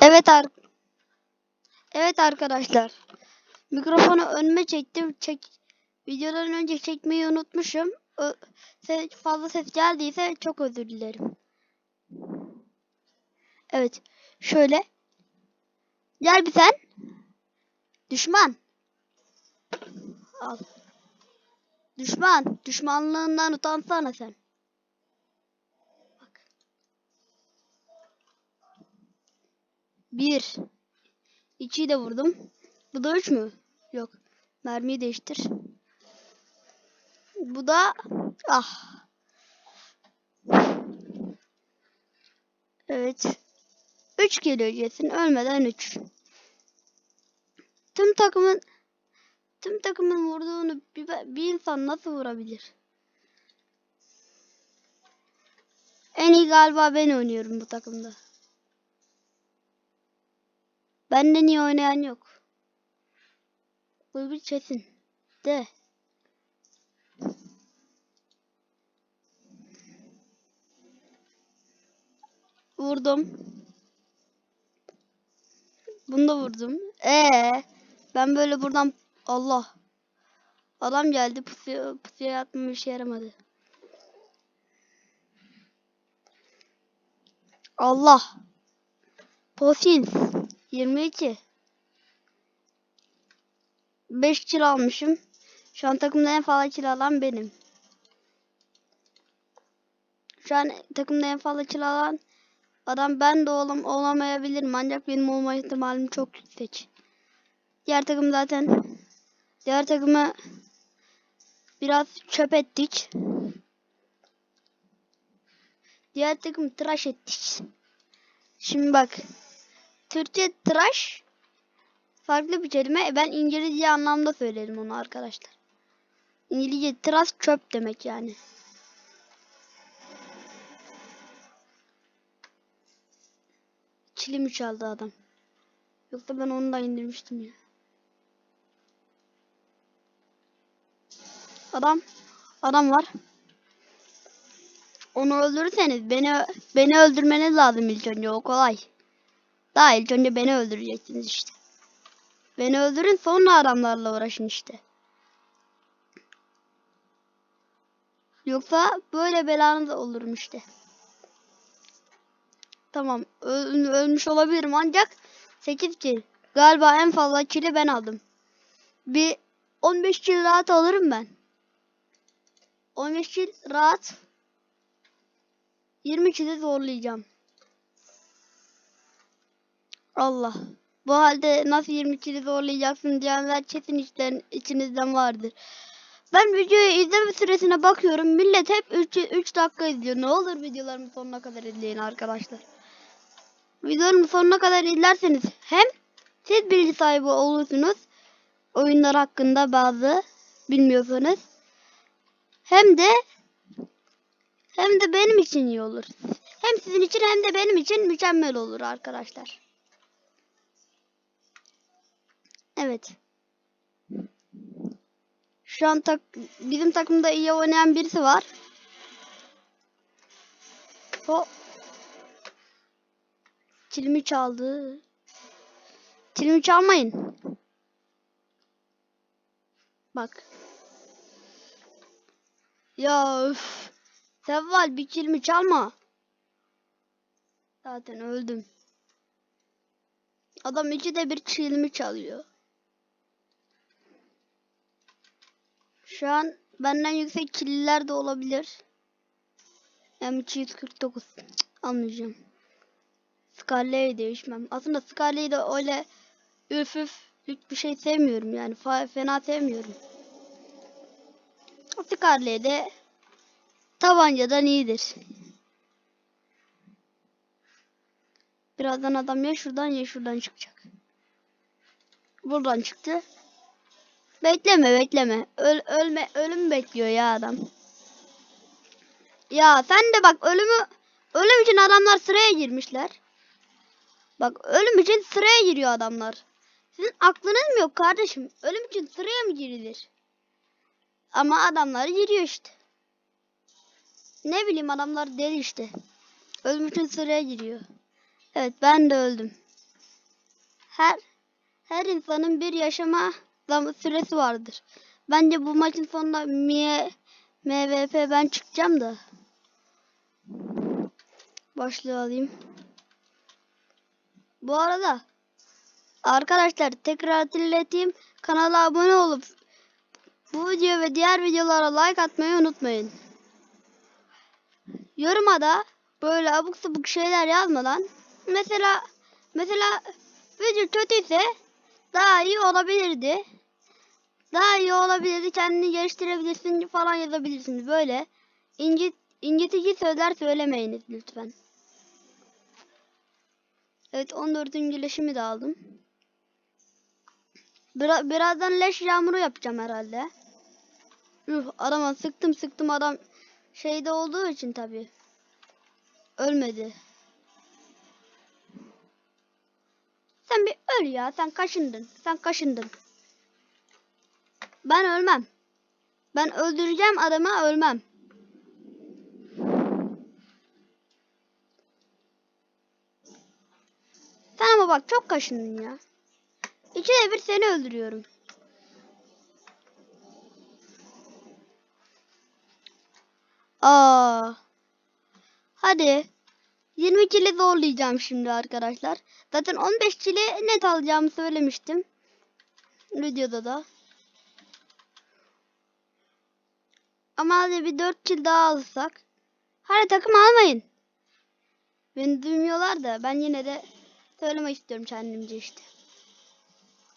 Evet ar Evet arkadaşlar. Mikrofonu önüme çektim. Çek videodan önce çekmeyi unutmuşum. Ö ses fazla ses geldiyse çok özür dilerim. Evet. Şöyle. Gel bir sen. Düşman. Al. Düşman. Düşmanlığından utansana sen. 1. 2'yi de vurdum. Bu da 3 mü? Yok. Mermiyi değiştir. Bu da ah. Evet. 3 geliyor Jet'in ölmeden 3. Tüm takımın tüm takımın vurduğunu bir, bir insan nasıl vurabilir? En iyi galiba ben oynuyorum bu takımda. Benden iyi oynayan yok. Bu bir kesin. De. Vurdum. Bunu da vurdum. Ee, ben böyle buradan Allah. Adam geldi pusuya, pusuya yatmam işe yaramadı. Allah. Posins. 22. 5 kilo almışım. Şu an takımda en fazla kilo alan benim. Şu an takımda en fazla kilo alan adam ben de olam olamayabilirim ancak benim olma ihtimalim çok yüksek. Diğer takım zaten diğer takımı biraz çöp ettik. Diğer takım tıraş ettik. Şimdi bak. Türkçe tıraş farklı bir kelime. Ben İngilizce anlamda söylerim onu arkadaşlar. İngilizce tıraş çöp demek yani. Çilimi çaldı adam. Yoksa ben onu da indirmiştim ya. Adam. Adam var. Onu öldürürseniz beni beni öldürmeniz lazım ilk önce o kolay. Daha ilk önce beni öldüreceksiniz işte. Beni öldürün sonra adamlarla uğraşın işte. Yoksa böyle belanız olurum işte. Tamam öl- ölmüş olabilirim ancak 8 kill. Galiba en fazla kill'i ben aldım. Bir 15 kill rahat alırım ben. 15 kill rahat. 20 kill'i zorlayacağım. Allah. Bu halde nasıl 20 kilo zorlayacaksın diyenler kesin içten, içinizden vardır. Ben videoyu izleme süresine bakıyorum. Millet hep 3, 3 dakika izliyor. Ne olur videolarımı sonuna kadar izleyin arkadaşlar. Videolarımı sonuna kadar izlerseniz hem siz bilgi sahibi olursunuz. Oyunlar hakkında bazı bilmiyorsanız. Hem de hem de benim için iyi olur. Hem sizin için hem de benim için mükemmel olur arkadaşlar. Evet. Şu an tak bizim takımda iyi oynayan birisi var. O Kilimi çaldı. Kilimi çalmayın. Bak. Ya üf. Sevval bir kilimi çalma. Zaten öldüm. Adam ikide bir kilimi çalıyor. Şu an benden yüksek killer de olabilir. M249 Cık, almayacağım. Scarlet'i değişmem. Aslında Scarlet'i de öyle üf üf bir şey sevmiyorum yani. Fena sevmiyorum. Scarlet de tabancadan iyidir. Birazdan adam ya şuradan ya şuradan çıkacak. Buradan çıktı. Bekleme bekleme. Öl, ölme ölüm bekliyor ya adam. Ya sen de bak ölümü ölüm için adamlar sıraya girmişler. Bak ölüm için sıraya giriyor adamlar. Sizin aklınız mı yok kardeşim? Ölüm için sıraya mı girilir? Ama adamlar giriyor işte. Ne bileyim adamlar deli işte. Ölmüşün sıraya giriyor. Evet ben de öldüm. Her her insanın bir yaşama zaman süresi vardır. Bence bu maçın sonunda Mie MVP ben çıkacağım da. Başlığı alayım. Bu arada arkadaşlar tekrar hatırlatayım. Kanala abone olup bu video ve diğer videolara like atmayı unutmayın. Yoruma da böyle abuk sabuk şeyler yazmadan mesela mesela video kötüyse daha iyi olabilirdi. Daha iyi olabilirdi. Kendini geliştirebilirsin falan yazabilirsiniz. Böyle incit, incitici sözler söylemeyiniz lütfen. Evet 14. leşimi de aldım. Bira- birazdan leş yağmuru yapacağım herhalde. Yuh adama sıktım sıktım adam şeyde olduğu için tabi. Ölmedi. Sen bir öl ya. Sen kaşındın. Sen kaşındın. Ben ölmem. Ben öldüreceğim adamı ölmem. Sen ama bak çok kaşındın ya. İkide bir seni öldürüyorum. Aa. Hadi. 20 kili zorlayacağım şimdi arkadaşlar. Zaten 15 kili net alacağımı söylemiştim. Videoda da. Ama hadi bir 4 kill daha alsak. Hadi takım almayın. Beni duymuyorlar da ben yine de söylemek istiyorum kendimce işte.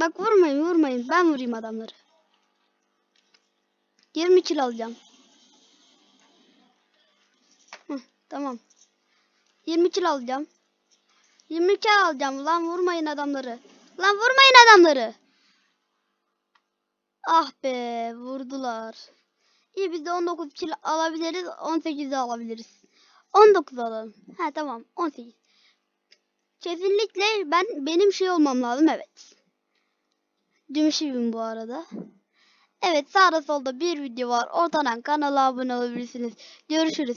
Bak vurmayın vurmayın. Ben vurayım adamları. 20 kill alacağım. Hı, tamam. 20 kill alacağım. 20 kill alacağım. Lan vurmayın adamları. Lan vurmayın adamları. Ah be vurdular. İyi biz de 19 kill alabiliriz. 18 de alabiliriz. 19 alalım. Ha tamam 18. Kesinlikle ben benim şey olmam lazım evet. Dümüşüyüm bu arada. Evet sağda solda bir video var. Ortadan kanala abone olabilirsiniz. Görüşürüz.